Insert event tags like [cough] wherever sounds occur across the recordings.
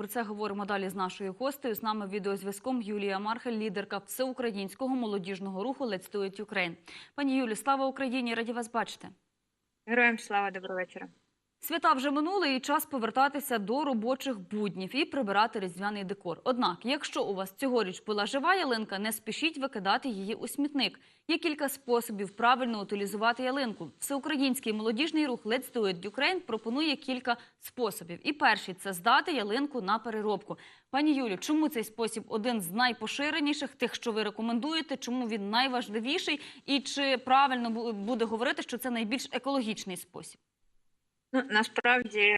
Про це говоримо далі з нашою гостею. З нами відеозв'язком Юлія Мархель, лідерка всеукраїнського молодіжного руху Let's Do It Ukraine. Пані Юлі, слава Україні! Раді вас бачити. Героям слава, доброго вечора. Свята вже минули і час повертатися до робочих буднів і прибирати різдвяний декор. Однак, якщо у вас цьогоріч була жива ялинка, не спішіть викидати її у смітник. Є кілька способів правильно утилізувати ялинку. Всеукраїнський молодіжний рух Let's Do It Ukraine пропонує кілька способів. І перший це здати ялинку на переробку. Пані Юлі, чому цей спосіб один з найпоширеніших, тих, що ви рекомендуєте? Чому він найважливіший? І чи правильно бу- буде говорити, що це найбільш екологічний спосіб? Ну насправді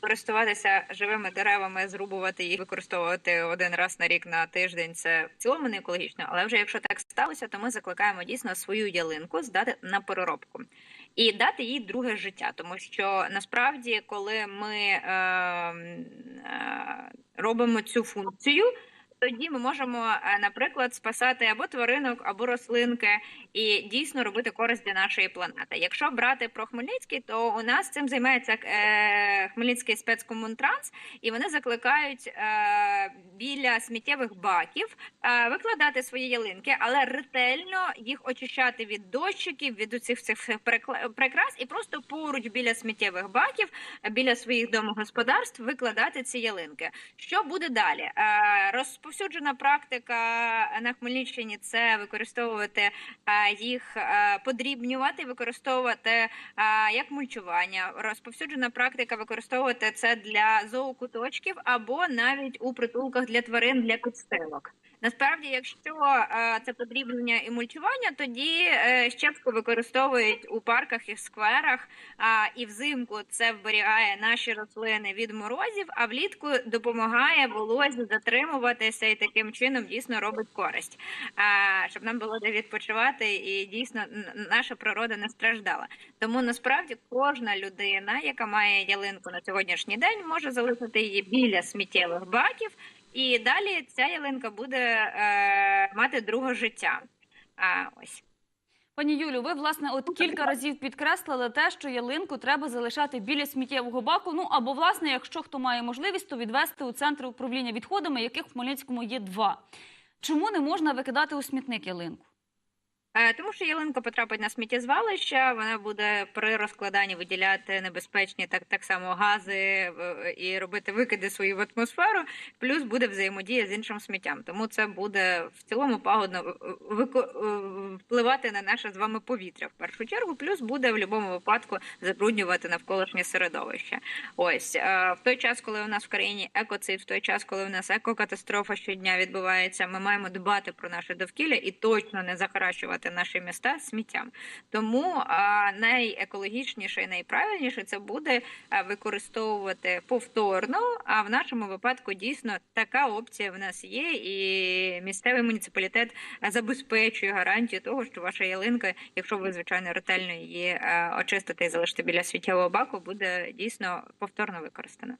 користуватися живими деревами, зрубувати їх, використовувати один раз на рік на тиждень це в цілому не екологічно. Але вже якщо так сталося, то ми закликаємо дійсно свою ялинку здати на переробку і дати їй друге життя, тому що насправді, коли ми е, е, робимо цю функцію. Тоді ми можемо, е, наприклад, спасати або тваринок, або рослинки, і дійсно робити користь для нашої планети. Якщо брати про Хмельницький, то у нас цим займається е, Хмельницький спецкомунтранс, і вони закликають е, біля сміттєвих баків викладати свої ялинки, але ретельно їх очищати від дощиків, від усіх цих прикрас, і просто поруч біля сміттєвих баків, біля своїх домогосподарств викладати ці ялинки. Що буде далі? Е, Розповсюджена практика на Хмельниччині це використовувати е, їх, е, подрібнювати, використовувати е, як мульчування. Розповсюджена практика використовувати це для зоокуточків або навіть у притулках для тварин для підстилок. Насправді, якщо це подрібнення і мульчування, тоді щепку використовують у парках і скверах. І взимку це вберігає наші рослини від морозів, а влітку допомагає волозі затримуватися і таким чином дійсно робить користь, а, щоб нам було де відпочивати, і дійсно наша природа не страждала. Тому насправді кожна людина, яка має ялинку на сьогоднішній день, може залишити її біля сміттєвих баків, і далі ця ялинка буде е, мати друге життя. А, ось. Пані Юлю, ви власне от кілька разів підкреслили те, що ялинку треба залишати біля сміттєвого баку. Ну або власне, якщо хто має можливість, то відвести у центр управління відходами, яких в Хмельницькому є два. Чому не можна викидати у смітник ялинку? Е, Тому що ялинка потрапить на сміттєзвалище, вона буде при розкладанні виділяти небезпечні так, так само гази і робити викиди свої в атмосферу, плюс буде взаємодія з іншим сміттям. Тому це буде в цілому пагодно е, е, впливати на наше з вами повітря в першу чергу, плюс буде в будь-якому випадку забруднювати навколишнє середовище. Ось в той час, коли у нас в країні екоцид, в той час, коли у нас екокатастрофа щодня відбувається, ми маємо дбати про наше довкілля і точно не захаращувати наші міста сміттям. Тому найекологічніше і найправильніше це буде використовувати повторно. А в нашому випадку дійсно така опція в нас є, і місцевий муніципалітет забезпечує гарантію того, що ваша ялинка, якщо ви звичайно ретельно її очистите і залишите біля сміттєвого баку, буде дійсно повторно використана.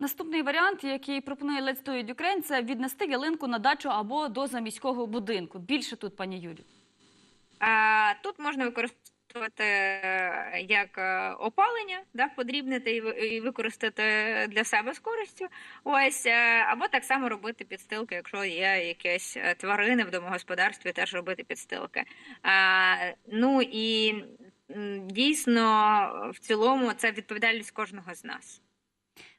Наступний варіант, який пропонує Let's Do Ukraine, це віднести ялинку на дачу або до заміського будинку. Більше тут, пані Юлю. Тут можна використовувати е, як е, опалення, да, подрібнити і ви- використати для себе з користю. Ось е, або так само робити підстилки, якщо є якісь тварини в домогосподарстві, теж робити підстилки. Ну і дійсно в цілому це відповідальність кожного з нас.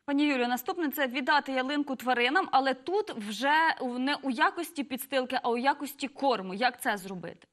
Пані Юлію, наступне це віддати ялинку тваринам, але тут вже не у якості підстилки, а у якості корму. Як це зробити?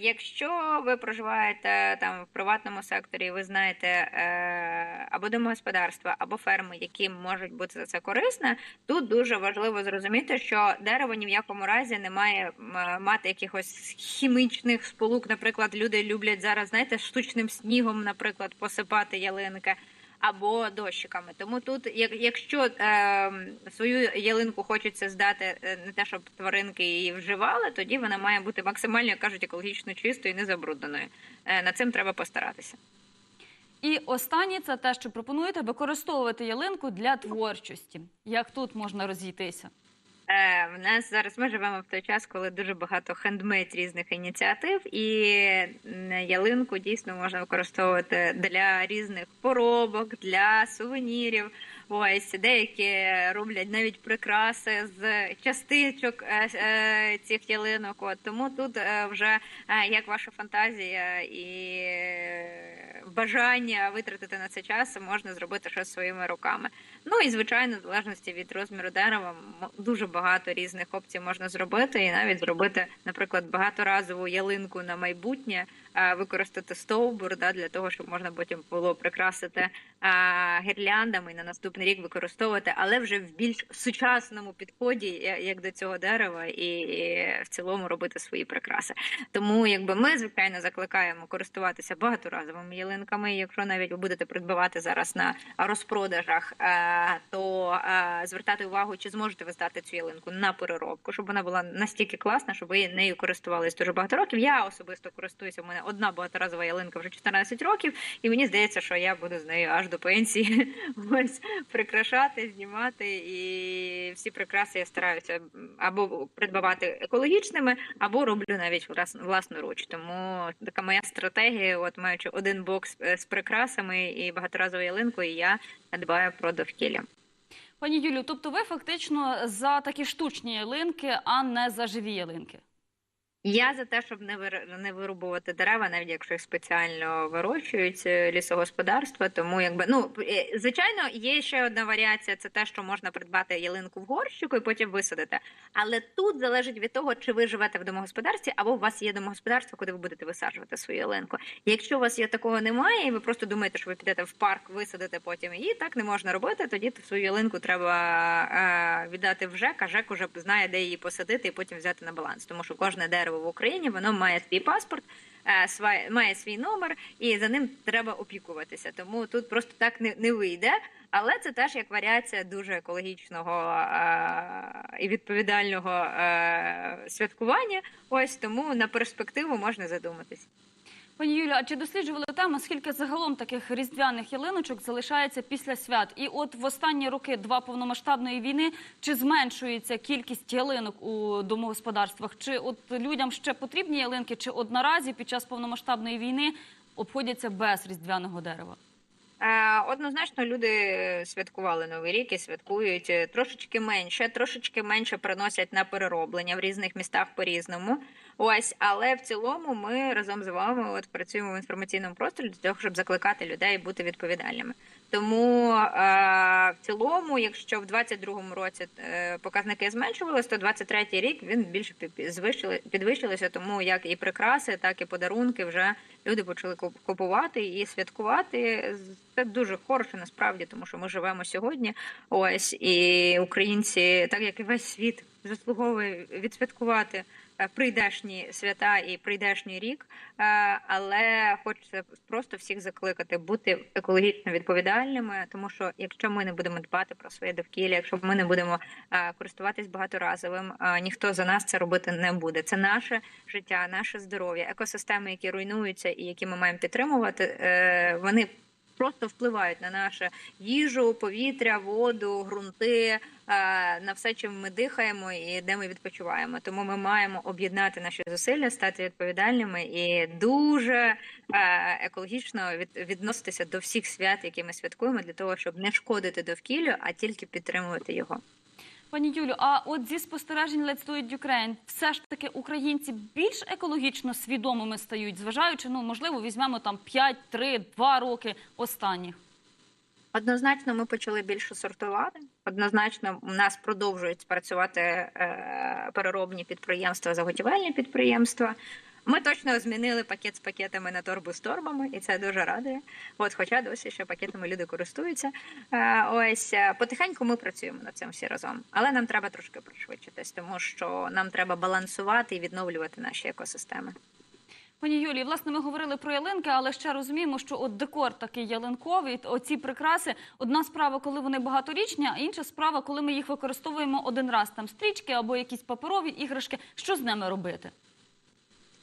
Якщо ви проживаєте там в приватному секторі, ви знаєте е, або домогосподарства, або ферми, які можуть бути за це корисне, тут дуже важливо зрозуміти, що дерево ні в якому разі не має мати якихось хімічних сполук. Наприклад, люди люблять зараз, знаєте, штучним снігом, наприклад, посипати ялинки. Або дощиками. Тому тут, як- якщо е, свою ялинку хочеться здати е, не те, щоб тваринки її вживали, тоді вона має бути максимально, як кажуть, екологічно чистою і не забрудненою. Е, над цим треба постаратися. І останнє це те, що пропонуєте використовувати ялинку для творчості. Як тут можна розійтися? Е, в нас зараз ми живемо в той час, коли дуже багато хендмейд різних ініціатив, і ялинку дійсно можна використовувати для різних поробок, для сувенірів. Ось деякі роблять навіть прикраси з частичок е, е, цих ялинок. От тому тут вже як ваша фантазія і бажання витратити на це час, можна зробити щось своїми руками. Ну і звичайно, в залежності від розміру дерева, дуже багато різних опцій можна зробити, і навіть зробити, наприклад, багаторазову ялинку на майбутнє, використати стовбур да, для того, щоб можна потім було прикрасити е, гірляндами і на наступний рік використовувати, але вже в більш сучасному підході, як до цього дерева, і, в цілому робити свої прикраси. Тому якби ми звичайно закликаємо користуватися багаторазовими ялинками. Якщо навіть ви будете придбавати зараз на розпродажах, е, то е, звертати увагу, чи зможете ви здати цю ялинку на переробку, щоб вона була настільки класна, щоб ви нею користувалися дуже багато років. Я особисто користуюся. У мене одна багаторазова ялинка вже 14 років, і мені здається, що я буду з нею аж до пенсії [laughs] ось прикрашати, знімати. І всі прикраси я стараюся або придбавати екологічними, або роблю навіть влас- власноруч. Тому така моя стратегія, от маючи один бокс е, з прикрасами і багаторазовою ялинкою, я дбаю про довкілля. Пані Юлію, тобто ви фактично за такі штучні ялинки, а не за живі ялинки. Я за те, щоб не вир... не вирубувати дерева, навіть якщо їх спеціально вирощують е, лісогосподарства. Тому якби ну е, звичайно, є ще одна варіація: це те, що можна придбати ялинку в горщику і потім висадити. Але тут залежить від того, чи ви живете в домогосподарстві, або у вас є домогосподарство, куди ви будете висаджувати свою ялинку. Якщо у вас є такого немає, і ви просто думаєте, що ви підете в парк, висадите потім її, так не можна робити. Тоді свою ялинку треба е, віддати в ЖЕК, а ЖЕК уже знає, де її посадити, і потім взяти на баланс. Тому що кожне дерево в Україні воно має свій паспорт, е, має свій номер, і за ним треба опікуватися. Тому тут просто так не, не вийде. Але це теж як варіація дуже екологічного е, і відповідального е, святкування. Ось тому на перспективу можна задуматись. Пані Юлію, а чи досліджували тему, скільки загалом таких різдвяних ялиночок залишається після свят? І от в останні роки два повномасштабної війни чи зменшується кількість ялинок у домогосподарствах? Чи от людям ще потрібні ялинки, чи одноразі під час повномасштабної війни обходяться без різдвяного дерева? Е, Однозначно, люди святкували новий рік і святкують е, трошечки менше, трошечки менше приносять на перероблення в різних містах по-різному. Ось, але в цілому ми разом з вами от працюємо в інформаційному просторі для того, щоб закликати людей бути відповідальними. Тому е, в цілому, якщо в 22-му році е, показники зменшувалися, то 23-й рік він більше пі- пі- підвищилися. Тому як і прикраси, так і подарунки вже люди почали куп- купувати і святкувати. Це дуже хороше насправді, тому що ми живемо сьогодні. Ось і українці, так як і весь світ, заслуговує відсвяткувати е, прийдешні свята і прийдешній рік. Е, Але хочеться просто всіх закликати бути екологічно відповідальними, тому що якщо ми не будемо дбати про своє довкілля, якщо ми не будемо е, користуватись багаторазовим, ніхто за нас це робити не буде. Це наше життя, наше здоров'я, екосистеми, які руйнуються і які ми маємо підтримувати, вони. Просто впливають на нашу їжу, повітря, воду, ґрунти, е, на все, чим ми дихаємо і де ми відпочиваємо. Тому ми маємо об'єднати наші зусилля, стати відповідальними і дуже е, екологічно відноситися до всіх свят, які ми святкуємо, для того, щоб не шкодити довкіллю, а тільки підтримувати його. Пані Юлю, а от зі спостережень Let's Do It Ukraine, все ж таки українці більш екологічно свідомими стають, зважаючи, ну можливо, візьмемо там 5, 3, 2 роки останніх. Однозначно, ми почали більше сортувати. Однозначно, у нас продовжують працювати е, переробні підприємства, заготівельні підприємства. Ми точно змінили пакет з пакетами на торбу з торбами, і це дуже радує. От, хоча досі ще пакетами люди користуються. Е, ось е, потихеньку ми працюємо над цим всі разом, але нам треба трошки пришвидшитись, тому що нам треба балансувати і відновлювати наші екосистеми. Пані Юлії, власне, ми говорили про ялинки, але ще розуміємо, що от декор такий ялинковий, оці прикраси. Одна справа, коли вони багаторічні, а інша справа, коли ми їх використовуємо один раз. Там стрічки або якісь паперові іграшки. Що з ними робити?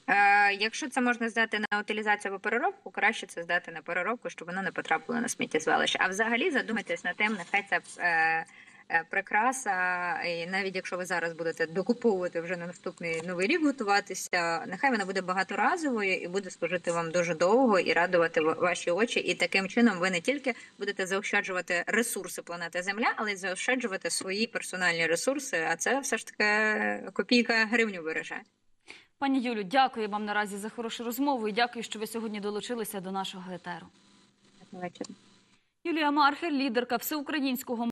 Е, якщо це можна здати на утилізацію або переробку, краще це здати на переробку, щоб воно не потрапило на сміттєзвалище. А взагалі задумайтесь над тим, нехай це е, е, прикраса. І навіть якщо ви зараз будете докуповувати вже на наступний новий рік готуватися, нехай вона буде багаторазовою і буде служити вам дуже довго і радувати ваші очі. І таким чином ви не тільки будете заощаджувати ресурси планети Земля, але й заощаджувати свої персональні ресурси. А це все ж таки копійка гривню береже. Пані Юлю, дякую вам наразі за хорошу розмову і дякую, що ви сьогодні долучилися до нашого етеру. Вечір. Юлія Мархер, лідерка всеукраїнського